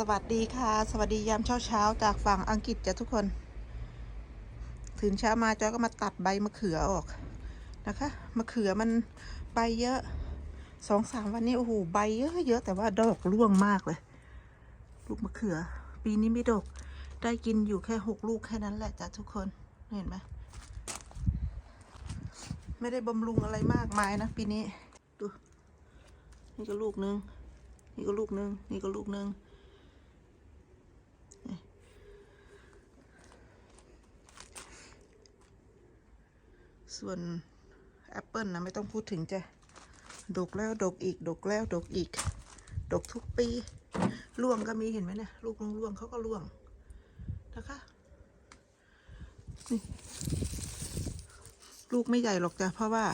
สวัสดีค่ะ สวัสดียามเช้าเช้าจากฝั่งอังกฤษจ้ะทุกคนตื่นเช้ามาจอยก็มาตัดใบมะเขือออกนะคะมะเขือมันใบเยอะสองสามวันนี้โอ้โหใบเยอะเยอะแต่ว่าดอกร่วงมากเลย ลูกมะเขือ ปีนี้ไม่ดก ได้กินอยู่แค่หกลูกแค่นั้นแหละจ้ะทุกคนเห็นไหมไม่ได้บำรุงอะไรมากมายนะปีนี้ดูนี่ก็ลูกนึงนี่ก็ลูกนึงนี่ก็ลูกนึง ส่วนแอปเปิลนะไม่ต้องพูดถึงจ้ะดกแล้วดกอีก ดกแล้วดกอีก ดกทุกปีร่วงก็มีเห็นไหมเนี่ยลูกร่วงเขาก็ร่วงนะคะนี่ลูกไม่ใหญ่หรอกจ้ะเพราะว่า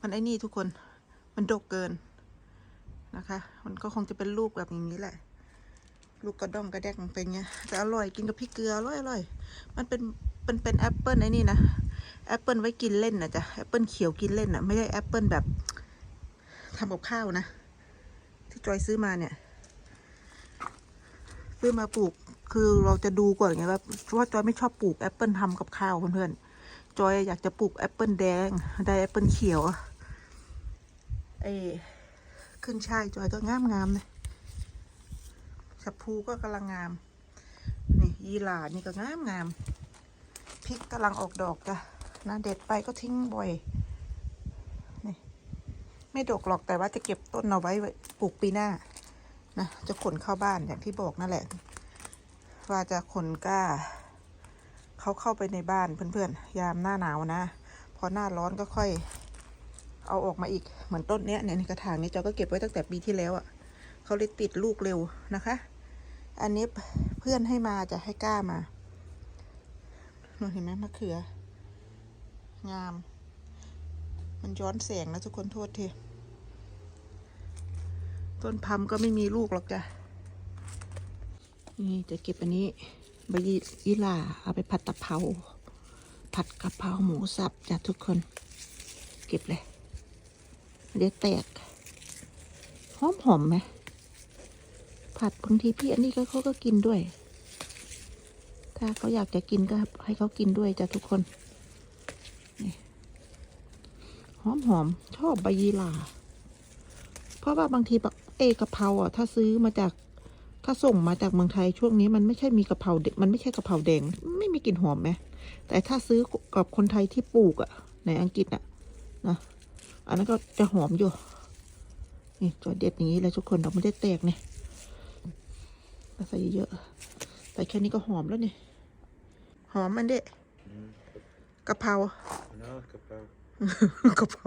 มันไอ้นี่ทุกคนมันดกเกินนะคะ มันก็คงจะเป็นลูกแบบอย่างนี้แหละ ลูกกระด้องกระแดกมันเป็นไงแต่อร่อยกินกับพริกเกลืออร่อยอร่อยมันเป็นเป็นเป็นแอปเปิลไอ้นี่นะ แอปเปิลไว้กินเล่นนะจ๊ะแอปเปิลเขียวกินเล่นนะไม่ใช่แอปเปิลแบบทำกับข้าวนะ ที่จอยซื้อมาเนี่ยซื้อมาปลูกคือเราจะดูก่อนไงว่าเพราะว่าจอยไม่ชอบปลูกแอปเปิลทำกับข้าวเพื่อนๆจอยอยากจะปลูกแอปเปิลแดงได้แอปเปิลเขียวไอ้ขึ้นช่ายจอยก็งามงามเลยชะพูก็กำลังงาม นี่ยีหร่านี่ก็งามงามพริกกำลังออกดอกจ้ะ นะเด็ดไปก็ทิ้งบ่อยนี่ไม่ดกหรอกแต่ว่าจะเก็บต้นเอาไว้ปลูกปีหน้านะจะขนเข้าบ้านอย่างที่บอกนั่นแหละ ว่าจะขนกล้าเขาเข้าไปในบ้านเพื่อนๆ ยามหน้าหนาวนะพอหน้าร้อนก็ค่อย เอาออกมาอีกเหมือนต้นเนี้ยเนี่ยในกระถางนี้เจ้าก็เก็บไว้ตั้งแต่ปีที่แล้วอะ่ะเขาเลยติดลูกเร็วนะคะ อันนี้เพื่อนให้มาจะให้กล้ามาหนูเห็นไหมมะเขือ งาม มันย้อนแสงนะทุกคนโทษทีต้นพัมก็ไม่มีลูกหรอกจ้ะ นี่จะเก็บอันนี้ใบยี่หร่าเอาไปผัดตะเภาผัดกะเพราหมูสับจ้ะทุกคน เก็บเลยเดี๋ยวแตกหอมหอมไหมผัดบางทีพี่อันนี้ก็เขาก็กินด้วย ถ้าเขาอยากจะกินก็ให้เขากินด้วยจ้ะทุกคน หอมหอมชอบใบยีหร่าเพราะว่าบางทีเอกะเพราอะ ถ้าซื้อมาจากถ้าส่งมาจากเมืองไทยช่วงนี้มันไม่ใช่มีกะเพราเดมันไม่ใช่กะเพราแดง ไม่มีกลิ่นหอมไหมแต่ถ้าซื้อกับคนไทยที่ปลูกอะ ในอังกฤษอะนะอันนั้นก็จะหอมอยู่นี่จอเด็ดอย่างนี้เลยทุกคนเราไม่ได้แตกเนี่ยใส่เยอะๆแต่แค่นี้ก็หอมแล้วเนี่ยหอมมันเด็กะเพรา No. กะเพรา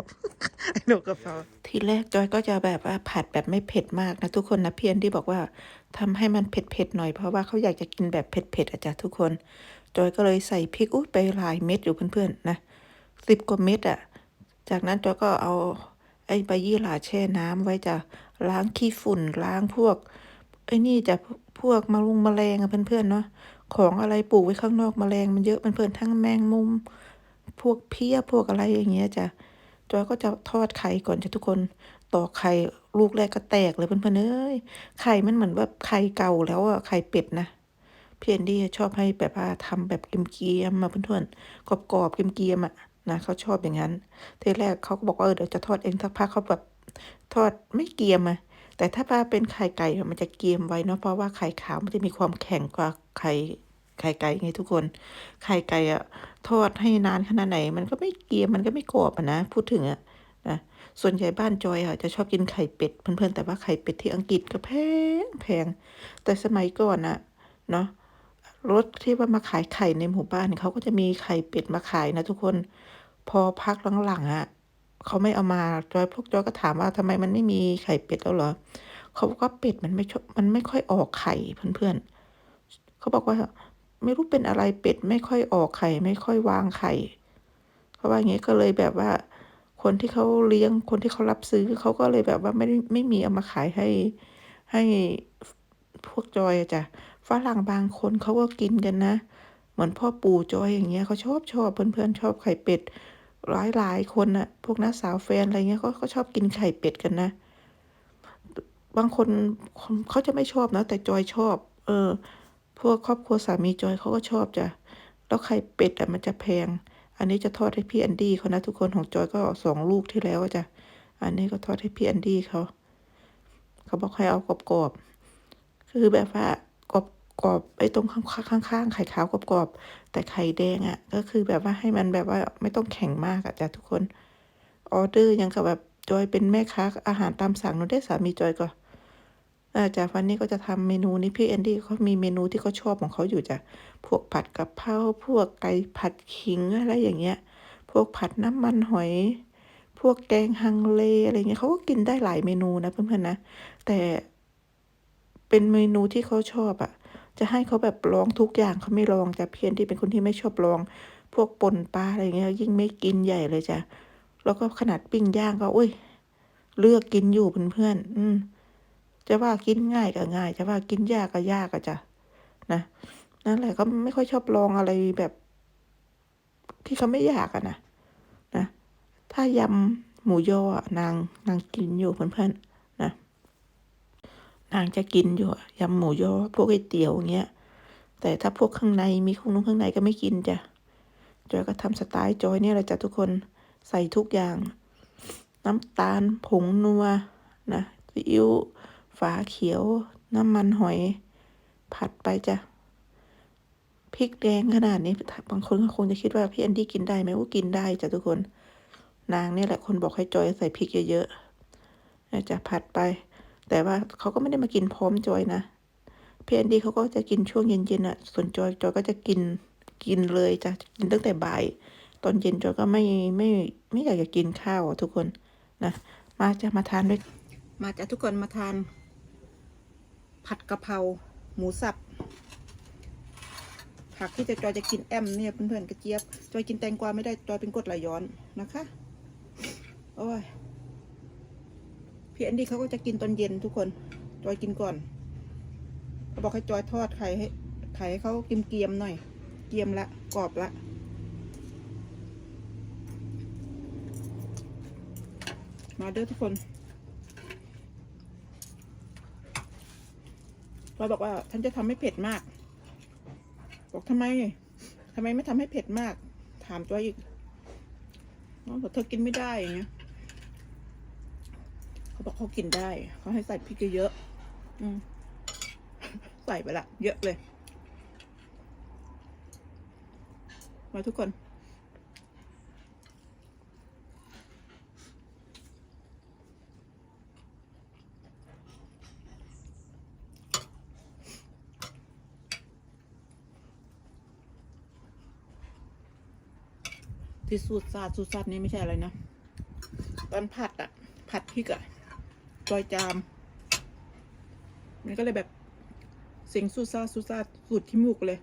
ไอ้หนูกะเพราทีแรกจอยก็จะแบบว่าผัดแบบไม่เผ็ดมากนะทุกคนนะเพียนที่บอกว่าทำให้มันเผ็ดๆหน่อยเพราะว่าเขาอยากจะกินแบบเผ็ดๆอะจ้ะทุกคน จอยก็เลยใส่พริกอุ้ยไปหลายเม็ดอยู่เพื่อนๆนะสิบกว่าเม็ดอะ จากนั้นจอยก็เอาไอ้ใบยี่หร่าแช่น้ำไว้จะล้างขี้ฝุ่นล้างพวกไอ้นี่จะพวกมะลุงแมลงอะเพื่อนๆเนาะของอะไรปลูกไว้ข้างนอกแมลงมันเยอะเพื่อนๆทั้งแมงมุม พวกเพี้ยพวกอะไรอย่างเงี้ยจ้ะจอยก็จะทอดไข่ก่อนจ้ะทุกคนตอกไข่ลูกแรกก็แตกเลยเพื่อนๆเอ้ยไข่มันเหมือนแบบไข่เก่าแล้วอะไข่เป็ดนะเพียนดี้ชอบให้แบบว่าทำแบบเกรียมๆมาเพื่อนๆกรอบๆเกรียมๆอะนะเขาชอบอย่างนั้นทีแรกเขาก็บอกว่าเออเดี๋ยวจะทอดเองสักพักเขาแบบทอดไม่เกรียมอะแต่ถ้าปลาเป็นไข่ไก่มันจะเกรียมไว้เนาะเพราะว่าไข่ขาวมันจะมีความแข็งกว่าไข่ไข่ไก่ไงทุกคน ไข่ไก่อะ ทอดให้นานขนาดไหน มันก็ไม่เกรียมมันก็ไม่กรอบนะ พูดถึงอะนะส่วนใหญ่บ้านจอยอะจะชอบกินไข่เป็ดเพื่อนๆแต่ว่าไข่เป็ดที่อังกฤษก็แพงแพงแต่สมัยก่อนอะเนาะรถที่ว่ามาขายไข่ในหมู่บ้านเขาก็จะมีไข่เป็ดมาขายนะทุกคนพอพักหลังๆอะเขาไม่เอามาจอยพวกจอยก็ถามว่าทำไมมันไม่มีไข่เป็ดแล้วเหรอเขาบอกว่าเป็ดมันไม่ชอบมันไม่ค่อยออกไข่เพื่อนๆเขาบอกว่า ไม่รู้เป็นอะไรเป็ดไม่ค่อยออกไข่ไม่ค่อยวางไข่เพราะว่าอย่างนี้ก็เลยแบบว่า คนที่เขาเลี้ยงคนที่เขารับซื้อเขาก็เลยแบบว่าไม่ไม่มีเอามาขายให้ให้พวกจอยอะจ้ะฝรั่งบางคนเขาก็กินกันนะ เหมือนพ่อปู่จอยอย่างเงี้ยเขาชอบชอบเพื่อนๆชอบไข่เป็ดหลายหลายคนนะพวกน้าสาวแฟนอะไรเงี้ยเขาเขาชอบกินไข่เป็ดกันนะ บางคนเขาจะไม่ชอบนะ แต่จอยชอบ เออ พวกครอบครัวสามีจอยเขาก็ชอบจ้ะ แล้วไข่เป็ดอะมันจะแพง อันนี้จะทอดให้พี่แอนดี้เขานะทุกคนของจอยก็สองลูกที่แล้วจ้ะ อันนี้ก็ทอดให้พี่แอนดี้เขา เขาบอกให้เอากรอบๆ คือแบบว่ากรอบกรอบไอ้ตรงข้างข้างๆไข่ขาวกรอบๆ แต่ไข่แดงอะ ก็คือแบบว่าให้มันแบบว่าไม่ต้องแข็งมากอะจ้ะทุกคน ออเดอร์ยังกับแบบจอยเป็นแม่ค้าอาหารตามสั่งหนูได้สามีจอยก็อา จากวันนี้ก็จะทำเมนูนี้พี่แอนดี้เขามีเมนูที่เขาชอบของเขาอยู่จ้ะพวกผัดกะเพราพวกไก่ผัดขิงอะไรอย่างเงี้ย พวกผัดน้ำมันหอย พวกแกงฮังเลอะไรเงี้ยเขาก็กินได้หลายเมนูนะเพื่อนๆนะ แต่เป็นเมนูที่เขาชอบอะจะให้เขาแบบลองทุกอย่างเขาไม่ลองจ้ะเพียนที่เป็นคนที่ไม่ชอบลอง พวกป่นปลาอะไรเงี้ยยิ่งไม่กินใหญ่เลยจ้ะแล้วก็ขนาดปิ้งย่างก็อุ้ยเลือกกินอยู่เพื่อนๆอืม จะว่ากินง่ายก็ง่าย จะว่ากินยากก็ยากอะจ้ะนะนั่นแหละก็ไม่ค่อยชอบลองอะไรแบบ ที่เขาไม่อยากอะนะนะถ้ายำหมูยอนางนางกินอยู่เพื่อนๆนะนางจะกินอยู่ยำหมูยอพวกไอเตี๋ยวอย่างเงี้ยแต่ถ้าพวกข้างในมีข้างนู้นข้างในก็ไม่กินจ้ะจอยก็ทำสไตล์จอยเนี่ยแหละจ้ะทุกคนใส่ทุกอย่าง น้ำตาลผงนัวนะซีอิ๊ว ฝาเขียว น้ำมันหอย ผัดไปจ้ะพริกแดงขนาดนี้บางคนก็คงจะคิดว่าพี่แอนดี้กินได้ไหมว่ากินได้จ้ะทุกคน นางเนี่ยแหละคนบอกให้จอยใส่พริกเยอะๆนะจะผัดไป แต่ว่าเขาก็ไม่ได้มากินพร้อมจอยนะพี่แอนดี้เขาก็จะกินช่วงเย็นๆอะ ส่วนจอยจอยก็จะกินกินเลยจ้ะกินตั้งแต่บ่าย ตอนเย็นจอยก็ไม่ไม่ไม่อยากจะกินข้าวอะทุกคนนะมาจะมาทานด้วยมาจะทุกคนมาทาน ผัดกะเพราหมูสับ ผักที่จะจอยจะกินแอมเนี่ยเพื่อนๆกระเจี๊ยบจอยกินแตงกวาไม่ได้จอยเป็นกดไหลย้อนนะคะ โอ้ยพี่แอนดี้เขาก็จะกินตอนเย็นทุกคนจอยกินก่อนเขาบอกให้จอยทอดไข่ให้ไข่ให้เขากิมเกียมหน่อย เกียมละกรอบละมาเด้อทุกคน เราบอกว่าฉันจะทำให้เผ็ดมาก บอกทำไมทำไมไม่ทำให้เผ็ดมาก ถามจอยอีกน้องบอกเธอกินไม่ได้อย่างเงี้ยเขาบอกเขากินได้เขาให้ใส่พริกเยอะอืมใส่ไปละเยอะเลย มาทุกคน ที่สูตรซาดสูตรซาดนี่ไม่ใช่อะไรนะ ตอนผัดอะผัดพริกอะจอยจาม มันก็เลยแบบเสียงสูตรซาดสูตรซาดสูตรขี้มูกเลย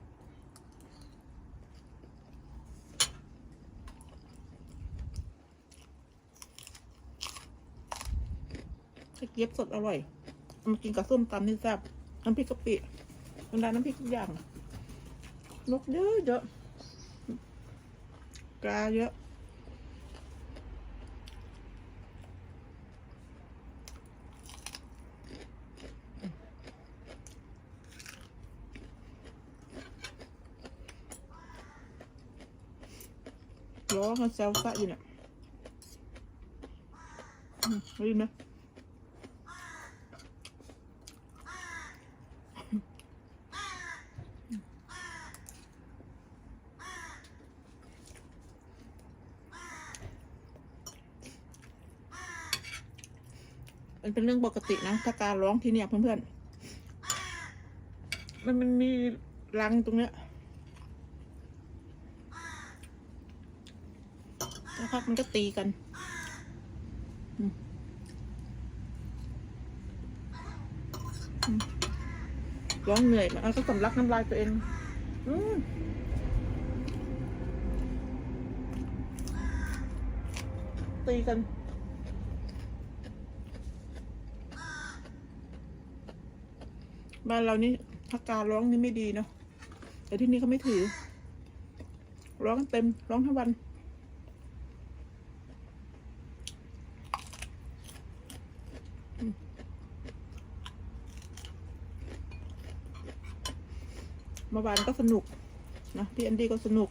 ตะเกียบสดอร่อยเอามากินกับส้มตำนี่แซ่บน้ำพริกกะปิบรรดาน้ำพริกทุกอย่างนกเยอะเยอะ ปลาเยอะล้อมันแซวซะอยู่เนี่ยอื มันเป็นเรื่องปกตินะ ถ้าการร้องที่เนี่ยเพื่อนๆ มันมันมีรังตรงเนี้ยสักพักมันก็ตีกันร้องเหนื่อยมันก็สำลักน้ำลายตัวเองอืมตีกัน บ้านเรานี่พักการร้องนี่ไม่ดีเนาะแต่ที่นี่เขาไม่ถือ ร้องเต็มร้องทั้งวันมื่วานก็สนุกนะพี่แอนดี้ก็สนุก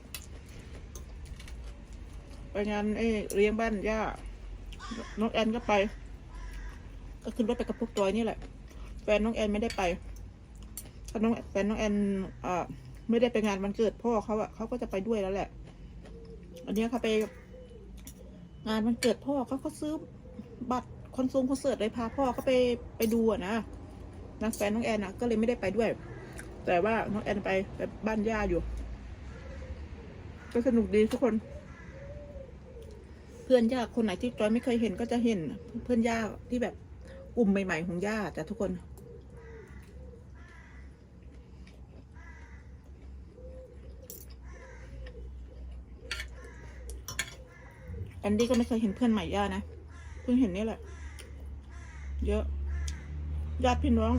ไปงานเอ้เลี้ยงบ้านย่าน้องแอนก็ไป ก็ขึ้นรถไปกับพวกตัวนี่แหละแฟนน้องแอนไม่ได้ไป เพราน้องแฟนน้องแอนอ่าไม่ได้ไปงานวันเกิดพ่อเขาอะเขาก็จะไปด้วยแล้วแหละ อันนี้เขาไป งานวันเกิดพ่อเขาก็ซื้อบัตรคอนเสิร์ตคอนเสิร์ตเลยพาพ่อเขาไปไปดูอะนะนะแฟนน้องแอนอะก็เลยไม่ได้ไปด้วย แต่ว่าน้องแอนไปไปบ้านย่าอยู่ก็สนุกดีทุกคน เพื่อนย่าคนไหนที่จอยไม่เคยเห็นก็จะเห็น เพื่อนย่าที่แบบกลุ่มใหม่ ๆ ของย่าแต่ทุกคน นดี้ก็ไม่เคยเห็นเพื่อนใหม่ย่านะ เพิ่งเห็นนี่แหละ เยอะ ญาติพี่น้อง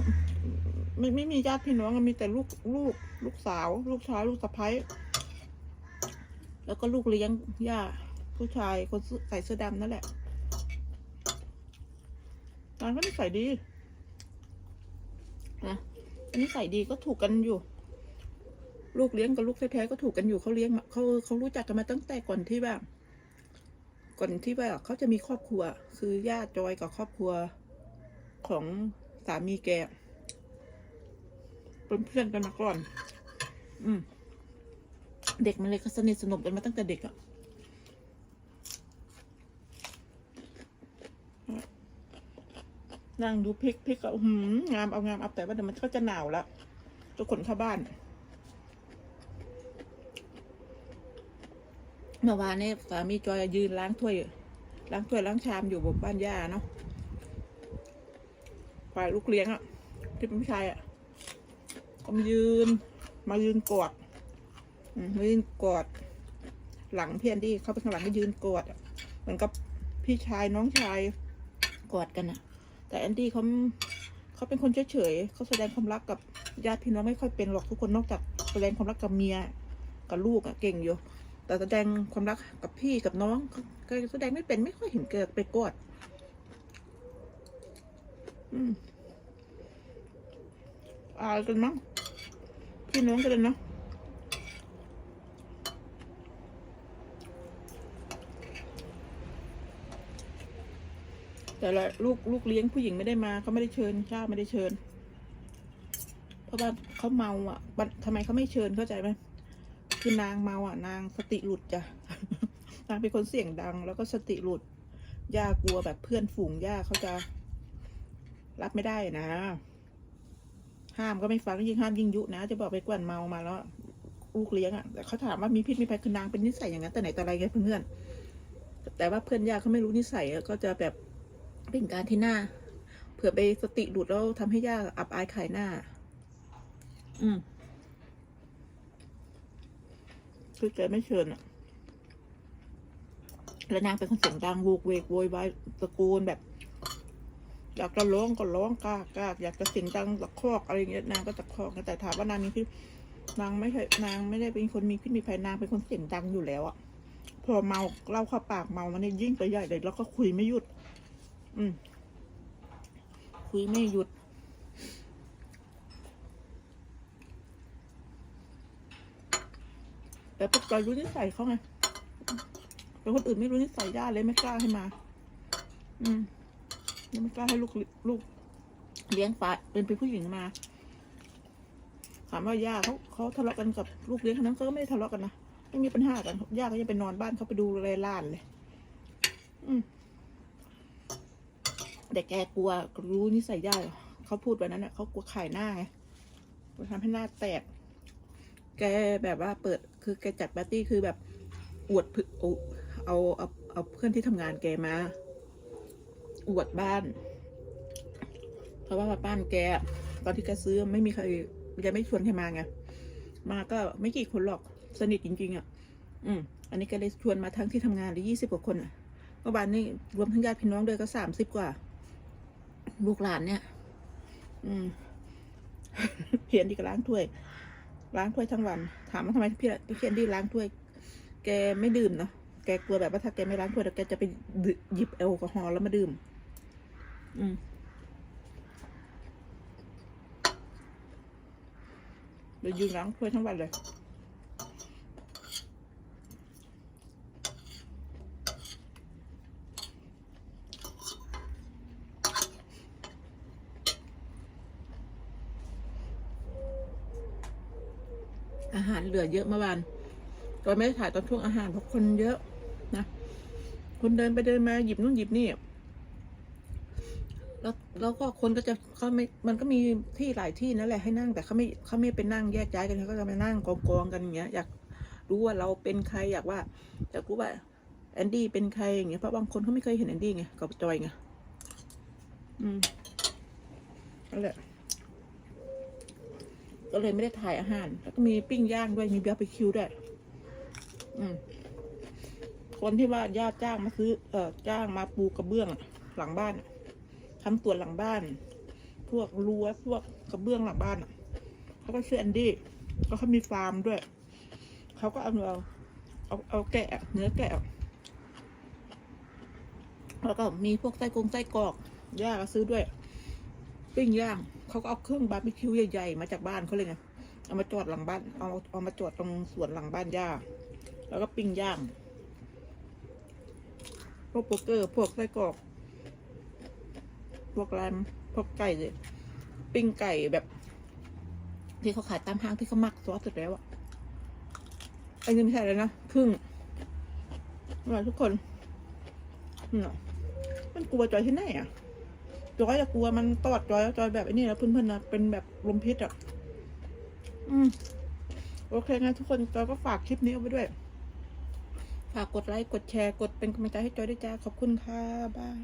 ไม่ไม่มีญาติพี่น้องมีแต่ลูกลูก ลูกสาว ลูกชายลูกสะใภ้แล้วก็ลูกเลี้ยงย่า ผู้ชายคนใส่เสื้อดำนั่นแหละนางก็นิสัยดีนะนนี้ใส่ดีก็ถูกกันอยู่ ลูกเลี้ยงกับลูกแท้ๆก็ถูกกันอยู่เขาเลี้ยงมาเขาเขารู้จักกันมาตั้งแต่ก่อนที่แบบ ก่อนที่ว่าเขาจะมีครอบครัว คือย่าจอยกับครอบครัวของสามีแกเป็นเพื่อนกันมาก่อน อืม เด็กมันเลยก็สนิทสนมกันมาตั้งแต่เด็กอะนั่งดูพริกพริกก็อื้อหืองามเอางามเอาแต่ว่าเดี๋ยวมันก็จะหนาวละทุกคนเข้าบ้าน เมื่อวานนี้สามีจอยยืนล้างถ้วยล้างถ้วยล้างชามอยู่บนบ้านย่าเนาะฝ่ายลูกเลี้ยงอะที่เป็นผู้ชายอะก็มายืน มายืนกอดอมายืนกอด หลังเพียนดี้เขาไปข้างหลังก็ยืนกอดเหมือนกับพี่ชายน้องชายกอดกันอะแต่แอนดี้เขาเขาเป็นคนเฉยๆเขาแสดงความรักกับญาติพี่น้องไม่ค่อยเป็นหรอกทุกคนนอกจากแสดงความรักกับเมียกับลูกอะเก่งอยู่ แต่แสดงความรักกับพี่กับน้องก็แสดงไม่เป็นไม่ค่อยเห็นเกิดไปกดอืมอายกันมั้งพี่น้องกันเลยเนาะแต่ละลูกลูกเลี้ยงผู้หญิงไม่ได้มาเขาไม่ได้เชิญเจ้าไม่ได้เชิญ เพราะว่าเขาเมาอะทำไมเขาไม่เชิญเข้าใจไหม คือนางเมาอะ นางสติหลุดจ้ะ นางเป็นคนเสียงดัง แล้วก็สติหลุด ย่ากลัวแบบเพื่อนฝูงย่าเขาจะรับไม่ได้นะ ห้ามก็ไม่ฟังยิ่งห้ามยิ่งยุนะ จะบอกไปกวนเมามาแล้วลูกเลี้ยงอะแต่เขาถามว่ามีพิษมีภัยคือนางเป็นนิสัยอย่างนั้นแต่ไหนแต่ไรไงเพื่อนแต่ว่าเพื่อนย่าเขาไม่รู้นิสัยก็จะแบบเป็นการที่หน้าเผื่อไปสติหลุดแล้วทำให้ย่าอับอายขายหน้า อืม คือแกไม่เชิญอะแล้วนางเป็นคนเสียงดังโวกเวกโวยวายตะโกนแบบ อยากจะร้องก็ร้องกล้ากล้าอยากจะเสียงดังตะคอกอะไรเงี้ยนางก็ตะคอกแต่ถามว่านางมีพิษนางไม่ใช่นางไม่ได้เป็นคนมีพิษมีภัยนางเป็นคนเสียงดังอยู่แล้วอะพอเมาเล่าเข้าปากเมามันเนี่ยยิ่งไปใหญ่เลยแล้วก็คุยไม่หยุด อืมคุยไม่หยุด แต่พวกจอยรู้นิสัยเขาไงแต่คนอื่นไม่รู้นิสัยย่าเลยไม่กล้าให้มา อืมยังไม่กล้าให้ลูกลูก เลี้ยงฟ้าเป็นเป็นผู้หญิงมา ถามว่าย่าเขาเขาทะเลาะกันกับลูกเลี้ยงคนนั้นเขาก็ไม่ได้ทะเลาะกันนะไม่มีปัญหากันย่าก็จะไปนอนบ้านเขาไปดูแลล้านเลย อืมแต่แกกลัวรู้นิสัยย่าเขาพูดแบบนั้นเน่ะเขากลัวขายหน้าไงทำให้หน้าแตก แกแบบว่าเปิด คือแกจัดปาร์ตี้คือแบบอวดพึเอาเอาเอาเอาเพื่อนที่ทำงานแกมา อวดบ้าน เพราะว่าบ้านแก ตอนที่แกซื้อไม่มีใครแกไม่ชวนใครมาไงมาก็ไม่กี่คนหรอกสนิทจริง ๆ อะ อืม อันนี้แกเลยชวนมาทั้งที่ทำงานเลยยี่สิบกว่าคนอะเมื่อวานนี้รวมทั้งญาติพี่น้องด้วยก็สามสิบกว่า ลูกหลานเนี่ย อืมเพียนดีก็ล้างถ้วย ล้างถ้วยทั้งวัน ถามว่าทำไมพี่พี่เคนดี้ล้างถ้วย แกไม่ดื่มเนาะแกกลัวแบบว่าถ้าแกไม่ล้างถ้วยแล้วแกจะไปหยิบแอลกอฮอล์แล้วมาดื่ม อืมเดี๋ยวยืนล้างถ้วยทั้งวันเลย อาหาร เหลือเยอะเมื่อวานตอนไม่ได้ถ่ายตอนช่วงอาหารเพราะคนเยอะนะคนเดินไปเดินมาหยิบนู่นหยิบนี่แล้วแล้วก็คนก็จะเขาไม่มันก็มีที่หลายที่นั่นแหละให้นั่งแต่เขาไม่เขาไม่ไปนั่งแยกย้ายกันเขาก็จะมานั่งกองกองกันอย่างเงี้ย อยากรู้ว่าเราเป็นใครอยากว่าอยากรู้ว่าแอนดี้เป็นใครอย่างเงี้ยเพราะบางคนเขาไม่เคยเห็นแอนดี้ไงกับจอยไงอืมนั่นแหละ ก็เลยไม่ได้ถ่ายอาหาร แล้วก็มีปิ้งย่างด้วย มีบาร์บีคิวด้วย อืม คนที่ว่าญาติจ้างมาซื้อ เอ่อ จ้างมาปูกระเบื้อง หลังบ้านอะทำสวหลังบ้าน พวกรั้วพวกกระเบื้องหลังบ้านเขาก็ชื่อแอนดี้ ก็เขามีฟาร์มด้วย เขาก็เอาเอาเอาเอาแกะ เนื้อแกะ แล้วก็มีพวกไส้กรงไส้กรอกย่าก็ซื้อด้วย ปิ้งย่างเขาก็เอาเครื่องบาร์บีคิวใหญ่ๆมาจากบ้านเขาเลยไงเอามาจอดหลังบ้านเอาเอามาจอดตรงสวนหลังบ้านย่าแล้วก็ปิ้งย่างพวกโปเกอร์พวกไส้กรอกพวกแรมพวกไก่เลยปิ้งไก่แบบ ที่เขาขายตามห้างที่เขาหมักซอสเสร็จแล้วอะไอ้นี่ไม่ใช่เลยนะพึ่งมาทุกคนนี่น่ะมันกลัวจอยที่ไหนอะ จอยจะกลัวมันตอดจอยแล้วจอยแบบไอ้นี่นะเพื่อนๆนะเป็นแบบลมพิษอะอืมโอเคงั้นทุกคนจอยก็ฝากคลิปนี้เอาไว้ด้วย ฝากกดไลค์กดแชร์กดเป็นกำลังใจให้จอยด้วยจ้าขอบคุณค่ะบาย